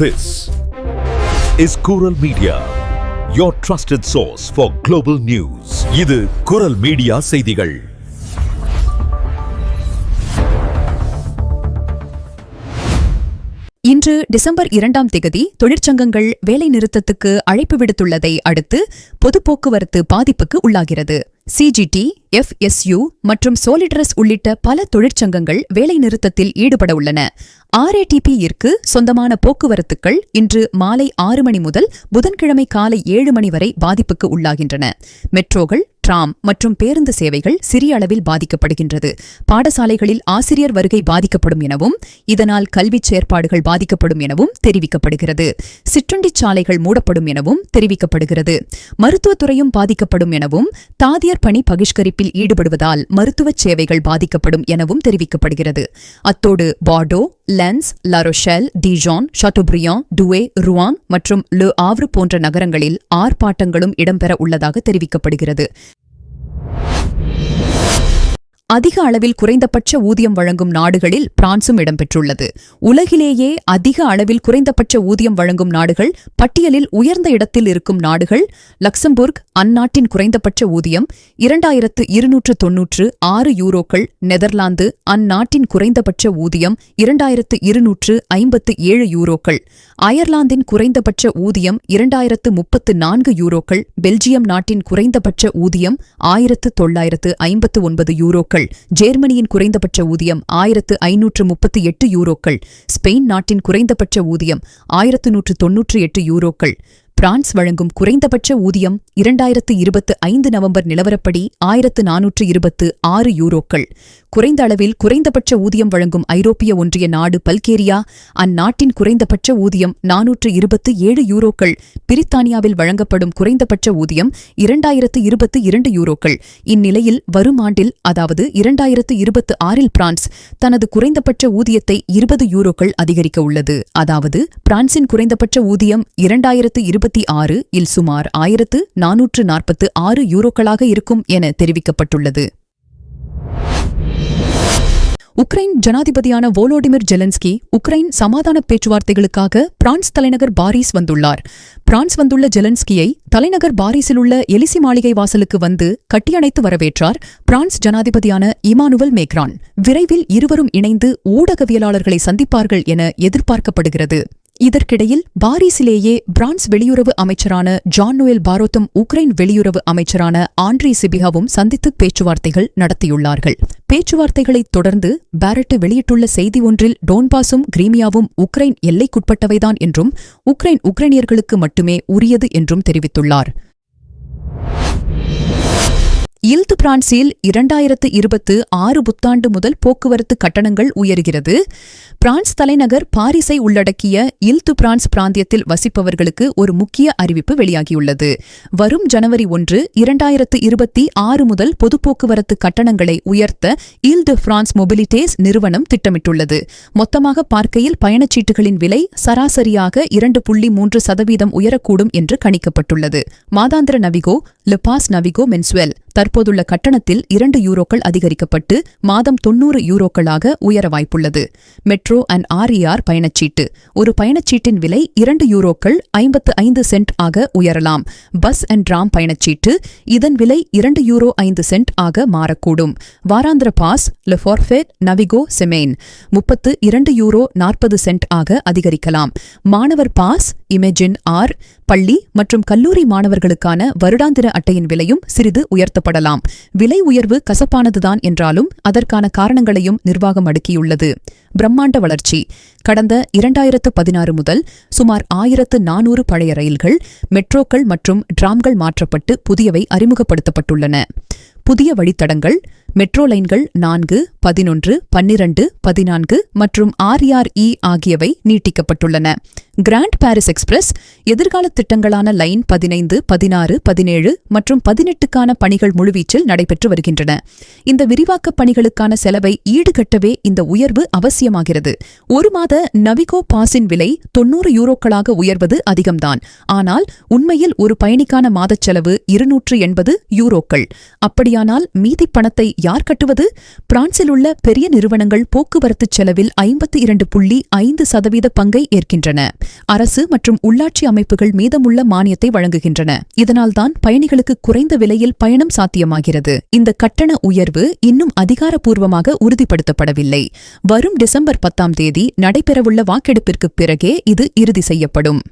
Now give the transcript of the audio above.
This is Kural Media, your trusted source for global news. இது குரல் media செய்திகள். இன்று டிசம்பர் இரண்டாம் திகதி தொழிற்சங்கங்கள் வேலை நிறுத்தத்துக்கு அழைப்பு விடுத்துள்ளதை அடுத்து பொது போக்குவரத்து பாதிப்புக்கு உள்ளாகிறது. சிஜிடி எஃப்எஸ்யு மற்றும் சோலிட்ரஸ் உள்ளிட்ட பல தொழிற்சங்கங்கள் வேலை நிறுத்தத்தில் ஈடுபட உள்ளன. ஆர்ஏடிபியிற்கு சொந்தமான போக்குவரத்துக்கள் இன்று மாலை ஆறு மணி முதல் புதன்கிழமை காலை ஏழு மணி வரை பாதிப்புக்கு உள்ளாகின்றன. மெட்ரோகள் டிராம் மற்றும் பேருந்து சேவைகள் சிறிய அளவில் பாதிக்கப்படுகின்றது. பாடசாலைகளில் ஆசிரியர் வருகை பாதிக்கப்படும் எனவும் இதனால் கல்விச் செயற்பாடுகள் பாதிக்கப்படும் எனவும் தெரிவிக்கப்படுகிறது. சிற்றுண்டிச் சாலைகள் மூடப்படும் எனவும் தெரிவிக்கப்படுகிறது. மருத்துவத்துறையும் பாதிக்கப்படும் எனவும் தாதியர் பணி பகிஷ்கரிப்பில் ஈடுபடுவதால் மருத்துவச் சேவைகள் பாதிக்கப்படும் எனவும் தெரிவிக்கப்படுகிறது. அத்தோடு Bordeaux Lens La Rochelle Dijon Chateaubriant Douai Rouen மற்றும் லு ஆவ்ரு போன்ற நகரங்களில் ஆர்ப்பாட்டங்களும் இடம்பெற உள்ளதாக தெரிவிக்கப்படுகிறது. அதிக அளவில் குறைந்தபட்ச ஊதியம் வழங்கும் நாடுகளில் பிரான்சும் இடம்பெற்றுள்ளது. உலகிலேயே அதிக அளவில் குறைந்தபட்ச ஊதியம் வழங்கும் நாடுகள் பட்டியலில் உயர்ந்த இடத்தில் இருக்கும் நாடுகள் லக்சம்புர்க் அந்நாட்டின் குறைந்தபட்ச ஊதியம் இரண்டாயிரத்து இருநூற்று தொன்னூற்று ஆறு யூரோக்கள் நெதர்லாந்து அந்நாட்டின் குறைந்தபட்ச ஊதியம் இரண்டாயிரத்து இருநூற்று ஐம்பத்து ஏழு யூரோக்கள் அயர்லாந்தின் குறைந்தபட்ச ஊதியம் இரண்டாயிரத்து முப்பத்து நான்கு யூரோக்கள் பெல்ஜியம் நாட்டின் குறைந்தபட்ச ஊதியம் ஆயிரத்து தொள்ளாயிரத்து ஐம்பத்து ஒன்பது யூரோக்கள். ஜேர்மனியின் குறைந்தபட்ச ஊதியம் ஆயிரத்து ஐநூற்று முப்பத்தி எட்டு யூரோக்கள் ஸ்பெயின் நாட்டின் குறைந்தபட்ச ஊதியம் ஆயிரத்து நூற்று தொன்னூற்று எட்டு யூரோக்கள் பிரான்ஸ் வழங்கும் குறைந்தபட்ச ஊதியம் இரண்டாயிரத்து இருபத்து ஐந்து நவம்பர் நிலவரப்படி ஆயிரத்து நானூற்று இருபத்து ஆறு யூரோக்கள். குறைந்த அளவில் குறைந்தபட்ச ஊதியம் வழங்கும் ஐரோப்பிய ஒன்றிய நாடு பல்கேரியா அந்நாட்டின் குறைந்தபட்ச ஊதியம் நானூற்று இருபத்து ஏழு யூரோக்கள் பிரித்தானியாவில் வழங்கப்படும் குறைந்தபட்ச ஊதியம் இரண்டாயிரத்து இருபத்து இரண்டு யூரோக்கள். இந்நிலையில் வரும் ஆண்டில் அதாவது இரண்டாயிரத்து இருபத்து ஆறில் பிரான்ஸ் தனது குறைந்தபட்ச ஊதியத்தை இருபது யூரோக்கள் அதிகரிக்க உள்ளது. அதாவது பிரான்சின் குறைந்தபட்ச ஊதியம் இரண்டாயிரத்து இருபத்தி ஆறு இல் சுமார் ஆயிரத்து நானூற்று நாற்பத்து ஆறு யூரோக்களாக இருக்கும் என தெரிவிக்கப்பட்டுள்ளது. உக்ரைன் ஜனாதிபதியான வோலோடிமிர் ஜெலன்ஸ்கி உக்ரைன் சமாதான பேச்சுவார்த்தைகளுக்காக பிரான்ஸ் தலைநகர் பாரிஸ் வந்துள்ளார். பிரான்ஸ் வந்துள்ள ஜெலன்ஸ்கியை தலைநகர் பாரிஸில் உள்ள எலிசி மாளிகை வாசலுக்கு வந்து கட்டியணைத்து வரவேற்றார் பிரான்ஸ் ஜனாதிபதியான இமானுவல் மேக்ரான். விரைவில் இருவரும் இணைந்து ஊடகவியலாளர்களை சந்திப்பார்கள் என எதிர்பார்க்கப்படுகிறது. இதற்கிடையில் பாரிஸிலேயே பிரான்ஸ் வெளியுறவு அமைச்சரான ஜான் நோயல் பாரோத்தும் உக்ரைன் வெளியுறவு அமைச்சரான ஆண்ட்ரி சிபிகாவும் சந்தித்து பேச்சுவார்த்தைகள் நடத்தியுள்ளார்கள். பேச்சுவார்த்தைகளைத் தொடர்ந்து பாரட் வெளியிட்டுள்ள செய்தி ஒன்றில் டோன்பாஸும் கிரீமியாவும் உக்ரைன் எல்லைக்குட்பட்டவைதான் என்றும் உக்ரைன் உக்ரைனியர்களுக்கு மட்டுமே உரியது என்றும் தெரிவித்துள்ளார். இல்து பிரான்சில் இரண்டாயிரத்து இருபத்து ஆறு புத்தாண்டு முதல் போக்குவரத்து கட்டணங்கள் உயர்கிறது. பிரான்ஸ் தலைநகர் பாரிஸை உள்ளடக்கிய இல்து பிரான்ஸ் பிராந்தியத்தில் வசிப்பவர்களுக்கு ஒரு முக்கிய அறிவிப்பு வெளியாகியுள்ளது. வரும் ஜனவரி ஒன்று இரண்டாயிரத்து இருபத்தி ஆறு முதல் பொது போக்குவரத்து கட்டணங்களை உயர்த்த இல்து பிரான்ஸ் மொபிலிட்டேஸ் நிறுவனம் திட்டமிட்டுள்ளது. மொத்தமாக பார்க்கையில் பயணச்சீட்டுகளின் விலை சராசரியாக இரண்டு புள்ளி மூன்று சதவீதம் உயரக்கூடும் என்று கணிக்கப்பட்டுள்ளது. மாதாந்திர நவிகோ லெபாஸ் நவிகோ மென்ஸ்வெல் தற்போதுள்ள கட்டணத்தில் இரண்டு யூரோக்கள் அதிகரிக்கப்பட்டு மாதம் தொன்னூறு யூரோக்களாக உயர வாய்ப்புள்ளது. மெட்ரோ அண்ட் ஆர்இஆர் பயணச்சீட்டு. ஒரு பயணச்சீட்டின் விலை இரண்டு யூரோக்கள் ஐம்பத்து ஐந்து சென்ட் ஆக உயரலாம். பஸ் அண்ட் ராம் பயணச்சீட்டு இதன் விலை இரண்டு யூரோ ஐந்து சென்ட் ஆக மாறக்கூடும். வாராந்திர பாஸ் லெஃபார்ஃபேட் நவிகோ செமெயின் முப்பத்து இரண்டு யூரோ நாற்பது சென்ட் ஆக அதிகரிக்கலாம். மாணவர் பாஸ் இமேஜின் ஆர் பள்ளி மற்றும் கல்லூரி மாணவர்களுக்கான வருடாந்திர அட்டையின் விலையும் சிறிது உயர்த்தப்படலாம். விலை உயர்வு கசப்பானதுதான் என்றாலும் அதற்கான காரணங்களையும் நிர்வாகம் அடுக்கியுள்ளது. பிரம்மாண்ட வளர்ச்சி. கடந்த இரண்டாயிரத்து பதினாறு முதல் சுமார் ஆயிரத்து நானூறு பழைய ரயில்கள் மெட்ரோக்கள் மற்றும் டிராம்கள் மாற்றப்பட்டு புதியவை அறிமுகப்படுத்தப்பட்டுள்ளன. புதிய வழித்தடங்கள் மெட்ரோ லைன்கள் நான்கு பதினொன்று பன்னிரண்டு பதினான்கு மற்றும் ஆர்ஆர்இ ஆகியவை நீட்டிக்கப்பட்டுள்ளன. கிராண்ட் பாரிஸ் எக்ஸ்பிரஸ் எதிர்கால திட்டங்களான லைன் பதினைந்து பதினாறு பதினேழு மற்றும் பதினெட்டுக்கான பணிகள் முழுவீச்சில் நடைபெற்று வருகின்றன. இந்த விரிவாக்கப் பணிகளுக்கான செலவை ஈடுகட்டவே இந்த உயர்வு அவசியமாகிறது. ஒரு மாத நவிகோ பாஸின் விலை தொன்னூறு யூரோக்களாக உயர்வது அதிகம்தான். ஆனால் உண்மையில் ஒரு பயணிக்கான மாதச் செலவு இருநூற்று எண்பது யூரோக்கள். அப்படியானால் மீதி பணத்தை யார் கட்டுவது? பிரான்சில் உள்ள பெரிய நிறுவனங்கள் போக்குவரத்து செலவில் ஐம்பத்தி இரண்டு புள்ளி ஐந்து சதவீத பங்கை ஏற்கின்றன. அரசு மற்றும் உள்ளாட்சி அமைப்புகள் மீதமுள்ள மானியத்தை வழங்குகின்றன. இதனால்தான் பயணிகளுக்கு குறைந்த விலையில் பயணம் சாத்தியமாகிறது. இந்த கட்டண உயர்வு இன்னும் அதிகாரப்பூர்வமாக உறுதிப்படுத்தப்படவில்லை. வரும் டிசம்பர் பத்தாம் தேதி நடைபெறவுள்ள வாக்கெடுப்பிற்கு பிறகே இது இறுதி செய்யப்படும்.